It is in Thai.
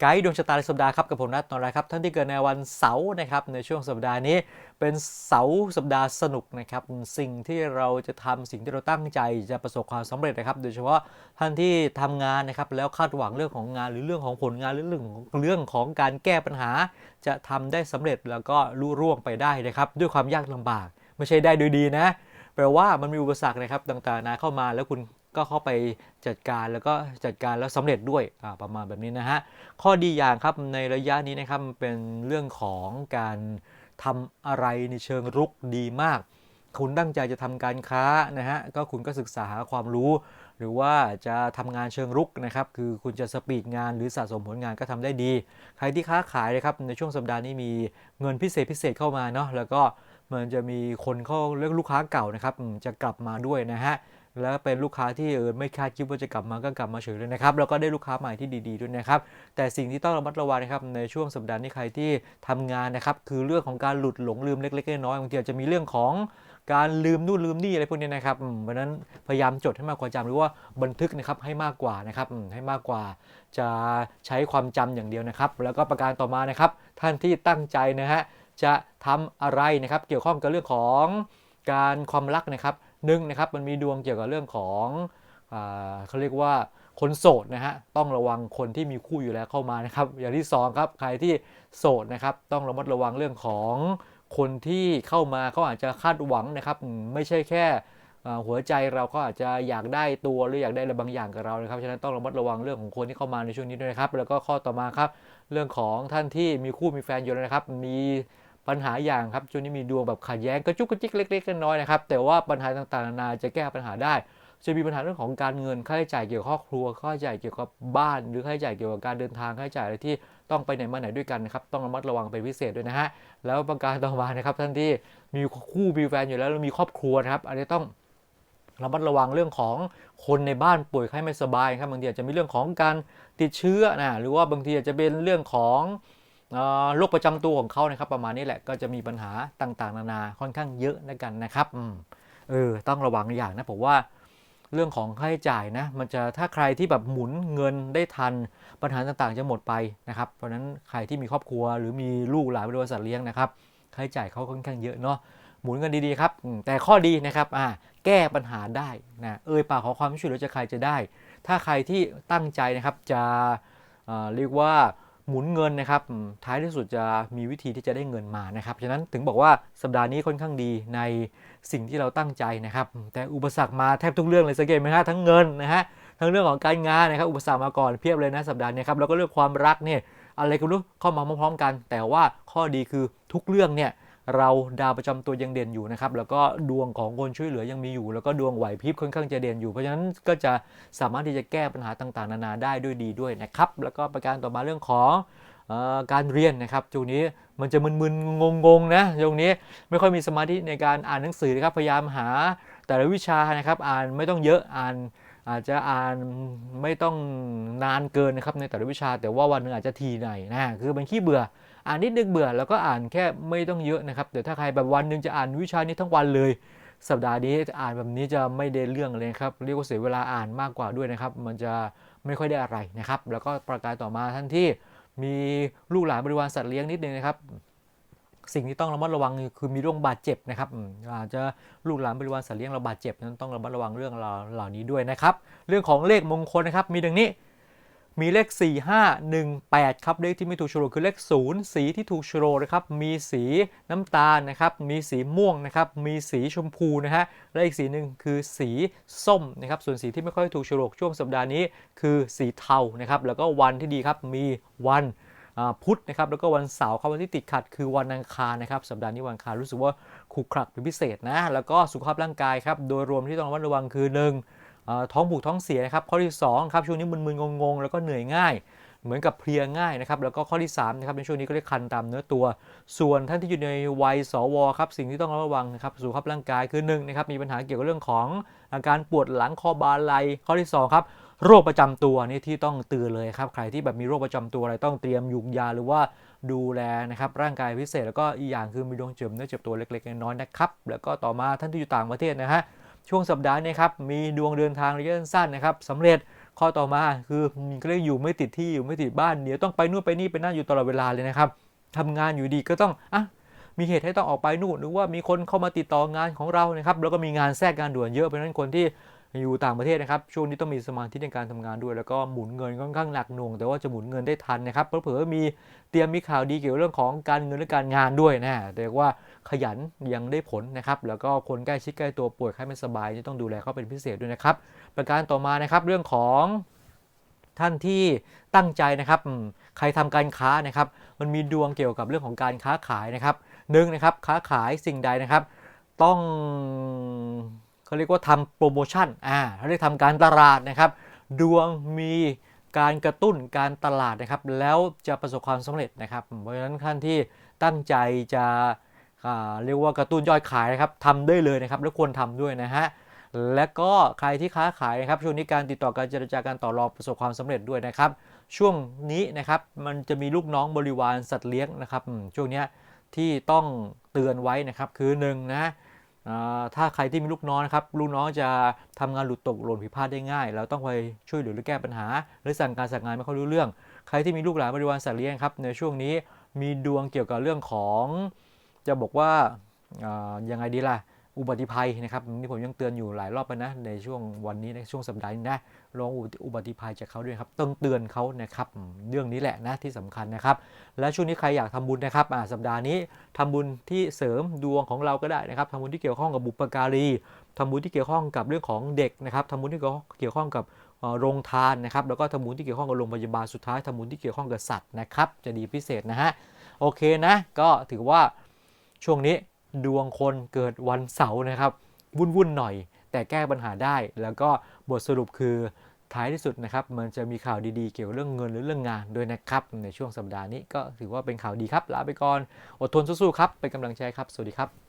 ไกด์ดวงชะตาในสัปดาห์ครับกับผมนัทนนท์ครับท่านที่เกิดในวันเสาร์นะครับในช่วงสัปดาห์นี้เป็นเสาร์สัปดาห์สนุกนะครับสิ่งที่เราจะทำสิ่งที่เราตั้งใจจะประสบความสำเร็จนะครับ โดยเฉพาะท่านที่ทำงานนะครับแล้วคาดหวังเรื่องของงานหรือเรื่องของผลงานหรือเรื่องของเรื่องของการแก้ปัญหา จะทำได้สำเร็จแล้วก็ลุร่วงไปได้นะครับด้วยความยากลำบาก ไม่ใช่ได้โดยดีนะแปลว่ามันมีอุปสรรคนะครับต่างๆนาเข้ามาแล้วคุณ ก็เข้าไปจัดการแล้วก็จัดการแล้วสำเร็จด้วยประมาณแบบนี้นะฮะข้อดีอย่างครับในระยะนี้นะครับเป็นเรื่องของการทำอะไรในเชิงรุกดีมาก คุณตั้งใจจะทำการค้านะฮะก็คุณก็ศึกษาหาความรู้ หรือว่าจะทำงานเชิงรุกนะครับคือคุณจะสปีดงานหรือสะสมผลงานก็ทำได้ดี ใครที่ค้าขายนะครับในช่วงสัปดาห์นี้มีเงินพิเศษพิเศษเข้ามาเนาะแล้วก็มันจะมีคนเข้าเรื่องลูกค้าเก่านะครับจะกลับมาด้วยนะฮะ แล้วเป็นลูกค้าที่เออไม่คาดคิดว่าจะกลับมาก็กลับมาเฉยเลยนะครับแล้วก็ได้ลูกค้าใหม่ที่ดีๆด้วยนะครับแต่สิ่งที่ต้องระมัดระวังนะครับในช่วงสัปดาห์นี้ใครที่ทำงานนะครับคือเรื่องของการหลุดหลงลืมเล็กๆน้อยๆบางทีอาจจะมีเรื่องของการลืมนู่นลืมนี่อะไรพวกนี้นะครับเพราะนั้นพยายามจดให้มากกว่าจำหรือว่าบันทึกนะครับให้มากกว่านะครับให้มากกว่าจะใช้ความจำอย่างเดียวนะครับ แล้วก็ประการต่อมานะครับ ท่านที่ตั้งใจนะฮะจะทำอะไรนะครับ เกี่ยวข้องกับเรื่องของการความรักนะครับ หนึ่งนะครับมันมีดวงเกี่ยวกับเรื่องของเขาเรียกว่าคนโสดนะฮะต้องระวังคนที่มีคู่อยู่แล้วเข้ามานะครับ อย่างที่2ครับใครที่โสดนะครับต้องระมัดระวังเรื่องของคนที่เข้ามาเขาอาจจะคาดหวังนะครับ ไม่ใช่แค่หัวใจเราก็อาจจะอยากได้ตัวหรืออยากได้อะไรบางอย่างกับเรานะครับฉะนั้นต้องระมัดระวังเรื่องของคนที่เข้ามาในช่วงนี้ด้วยนะครับ แล้วก็ข้อต่อมาครับ เรื่องของท่านที่มีคู่มีแฟนอยู่แล้วนะครับ มี ปัญหาอย่างครับช่วงนี้มีดวงแบบขัดแย้งกระจุกกระจิกเล็กๆน้อยๆนะครับแต่ว่าปัญหาต่างๆนานาจะแก้ปัญหาได้ จะมีปัญหาเรื่องของการเงินค่าใช้จ่ายเกี่ยวกับครอบครัวค่าใช้จ่ายเกี่ยวกับบ้านหรือค่าใช้จ่ายเกี่ยวกับการเดินทางค่าใช้จ่ายอะไรที่ต้องไปไหนมาไหนด้วยกันนะครับต้องระมัดระวังเป็นพิเศษด้วยนะฮะแล้วประการต่อมานะครับท่านที่มีคู่มีแฟนอยู่แล้วมีครอบครัวนะครับอันนี้ต้องระมัดระวังเรื่องของคนในบ้านป่วยไข้ไม่สบายครับบางทีอาจจะมีเรื่องของการติดเชื้อนะหรือว่าบางทีอาจจะเป็นเรื่องของ โรคประจำตัวของเขานะครับประมาณนี้แหละก็จะมีปัญหาต่างๆ นานาค่อนข้างเยอะนะกันนะครับเออต้องระวังอย่างนะผมว่าเรื่องของค่าใช้จ่ายนะมันจะถ้าใครที่แบบหมุนเงินได้ทันปัญหาต่างๆ จะหมดไปนะครับ เพราะฉะนั้นใครที่มีครอบครัว หรือมีลูกหลานบริวารสัตว์เลี้ยงนะครับค่าใช้จ่ายเขาค่อนข้างเยอะเนาะหมุนกันดีๆครับแต่ข้อดีนะครับอ่าแก้ปัญหาได้นะเอ่ยปากขอความช่วยเหลือจะใครจะได้ ถ้าใครที่ตั้งใจนะครับจะเรียกว่า หมุนเงินนะครับท้ายที่สุดจะมีวิธีที่จะได้เงินมานะครับฉะนั้นถึงบอกว่าสัปดาห์นี้ค่อนข้างดีในสิ่งที่เราตั้งใจนะครับ แต่อุปสรรคมาแทบทุกเรื่องเลยสังเกตไหมฮะทั้งเงินนะฮะทั้งเรื่องของการงานนะครับอุปสรรคมาก่อนเพียบเลยนะสัปดาห์นี้ครับแล้วก็เรื่องความรักเนี่ยอะไรก็รู้เข้ามาพร้อมๆกัน แต่ว่าข้อดีคือทุกเรื่องเนี่ย เราดาวประจำตัวยังเด่นอยู่นะครับ แล้วก็ดวงของคนช่วยเหลือยังมีอยู่ แล้วก็ดวงไหวพริบค่อนข้างจะเด่นอยู่ เพราะฉะนั้นก็จะสามารถที่จะแก้ปัญหาต่างๆ นานาได้ด้วยดีด้วยนะครับ แล้วก็ประการต่อมาเรื่องของการเรียนนะครับจุดนี้มันจะมึนๆงงๆนะตรงนี้ไม่ค่อยมีสมาธิในการอ่านหนังสือนะครับพยายามหาแต่ละวิชานะครับอ่านไม่ต้องเยอะอ่านอาจจะอ่านไม่ต้องนานเกินนะครับในแต่ละวิชา แต่ว่าวันนึงอาจจะทีหน่อยนะคือมันขี้เบื่อ อ่านนิดนึงเบื่อแล้วก็อ่านแค่ไม่ต้องเยอะนะครับแต่ถ้าใครแบบวันหนึ่งจะอ่านวิชานี้ทั้งวันเลย สัปดาห์นี้อ่านแบบนี้จะไม่ได้เรื่องเลยครับเรียกว่าเสียเวลาอ่านมากกว่าด้วยนะครับ มันจะไม่ค่อยได้อะไรนะครับ แล้วก็ประการต่อมาท่านที่มีลูกหลานบริวารสัตว์เลี้ยงนิดนึงนะครับสิ่งที่ต้องระมัดระวังคือมีโรคบาดเจ็บนะครับอาจจะลูกหลานบริวารสัตว์เลี้ยงเราบาดเจ็บนั้นต้องระมัดระวังเรื่องเหล่านี้ด้วยนะครับ เรื่องของเลขมงคลนะครับ มีดังนี้ มีเลข 4 5 1 8 ครับ เลขที่ไม่ถูกโฉลกคือเลข 0 สีที่ถูกโฉลกนะครับ มีสีน้ำตาลนะครับ มีสีม่วงนะครับ มีสีชมพูนะฮะ และอีกสีหนึ่งคือสีส้มนะครับ ส่วนสีที่ไม่ค่อยถูกโฉลกช่วงสัปดาห์นี้คือสีเทานะครับ แล้วก็วันที่ดีครับ มีวันพุธนะครับ แล้วก็วันเสาร์ครับวันที่ติดขัด คือวันอังคารนะครับ สัปดาห์นี้วันอังคารรู้สึกว่าขรุขระเป็นพิเศษนะ แล้วก็สุขภาพร่างกายครับ โดยรวมที่ต้องระมัดระวังคือ1 ท้องผูกท้องเสียนะครับข้อที่2ครับช่วงนี้มึนๆงงๆ แล้วก็เหนื่อยง่าย เหมือนกับเพลียง่ายนะครับแล้วก็ข้อที่3นะครับในช่วงนี้ก็เรียกคันตามเนื้อตัว ส่วนท่านที่อยู่ในวัยสวครับสิ่งที่ต้องระวังนะครับสุขภาพร่างกายคือ1นะครับมีปัญหาเกี่ยวกับเรื่องของอาการปวดหลังคอบาไหลข้อที่2ครับโรคประจำตัวนี่ที่ต้องเตือนเลยครับใครที่แบบมีโรคประจำตัวอะไรต้องเตรียมยุกยาหรือว่าดูแลนะครับร่างกายพิเศษแล้วก็อีกอย่างคือมีดวงเจ็บเนื้อเจ็บตัวเล็กๆน้อยๆนะครับแล้วก็ต่อมาท่านที่อยู่ต่างประเทศนะฮะ ช่วงสัปดาห์นี้ครับมีดวงเดินทางระยะสั้นนะครับสำเร็จข้อต่อมาคือก็เรียกอยู่ไม่ติดที่อยู่ไม่ติดบ้านเดี๋ยวต้องไปนู่นไปนี่ไปนั่นอยู่ตลอดเวลาเลยนะครับทำงานอยู่ดีก็ต้องอะมีเหตุให้ต้องออกไปนู่นหรือว่ามีคนเข้ามาติดต่องานของเรานะครับแล้วก็มีงานแทรกงานด่วนเยอะเพราะฉะนั้นคนที่ อยู่ต่างประเทศนะครับ ช่วงนี้ต้องมีสมาธิในการทำงานด้วย แล้วก็หมุนเงินค่อนข้างหนักหน่วง แต่ว่าจะหมุนเงินได้ทันนะครับ เผลอๆมีเตรียมมีข่าวดีเกี่ยวกับเรื่องของการเงินและการงานด้วยนะแต่ว่าขยันยังได้ผลนะครับ แล้วก็คนใกล้ชิดใกล้ตัวป่วยไข้ไม่สบายนี่ต้องดูแลเขาเป็นพิเศษด้วยนะครับ ประการต่อมานะครับเรื่องของท่านที่ตั้งใจนะครับ ใครทำการค้านะครับ มันมีดวงเกี่ยวกับเรื่องของการค้าขายนะครับหนึ่งนะครับค้าขายสิ่งใดนะครับ ต้อง เขาเรียกว่าทำโปรโมชั่นอ่าเขาเรียกทำการตลาดนะครับ ดวงมีการกระตุ้นการตลาดนะครับ แล้วจะประสบความสำเร็จนะครับ เพราะฉะนั้นท่านที่ตั้งใจจะอ่าเรียกว่ากระตุ้นยอดขายนะครับทำได้เลยนะครับ แล้วควรทำด้วยนะฮะและก็ใครที่ค้าขายนะครับช่วงนี้การติดต่อการเจรจาการต่อรองประสบความสำเร็จด้วยนะครับ ช่วงนี้นะครับมันจะมีลูกน้องบริวารสัตว์เลี้ยงนะครับช่วงนี้ที่ต้องเตือนไว้นะครับคือหนึ่งนะ ถ้าใครที่มีลูกน้องนะครับลูกน้องจะทำงานหลุดตกหล่นผิดพลาดได้ง่าย เราต้องไปช่วยเหลือหรือแก้ปัญหา หรือสั่งการสั่งงานไม่ค่อยรู้เรื่อง ใครที่มีลูกหลานบริวารสัตว์เลี้ยงครับในช่วงนี้มีดวงเกี่ยวกับเรื่องของ จะบอกว่ายังไงดีล่ะ อุบัติภัยนะครับนี่ผมยังเตือนอยู่หลายรอบแล้วนะในช่วงวันนี้ในช่วงสัปดาห์นี้นะลองอุบัติภัยจากเขาด้วยครับต้องเตือนเขานะครับเรื่องนี้แหละนะที่สำคัญนะครับ และช่วงนี้ใครอยากทำบุญนะครับสัปดาห์นี้ทำบุญที่เสริมดวงของเราก็ได้นะครับทำบุญที่เกี่ยวข้องกับบุปการีทำบุญที่เกี่ยวข้องกับเรื่องของเด็กนะครับทำบุญที่เกี่ยวข้องกับโรงทานนะครับแล้วก็ทำบุญที่เกี่ยวข้องกับโรงพยาบาลสุดท้ายทำบุญที่เกี่ยวข้องกับสัตว์นะครับจะดีพิเศษนะฮะโอเคนะก็ถือว่าช่วงนี้ ดวงคนเกิดวันเสาร์นะครับวุ่นวุ่นๆหน่อย แต่แก้ปัญหาได้ แล้วก็บทสรุปคือท้ายที่สุดนะครับ มันจะมีข่าวดีๆ เกี่ยวกับเรื่องเงินหรือเรื่องงานด้วยนะครับ ในช่วงสัปดาห์นี้ก็ถือว่าเป็นข่าวดีครับ ลาไปก่อน อดทนสู้ๆครับ เป็นกำลังใจครับ สวัสดีครับ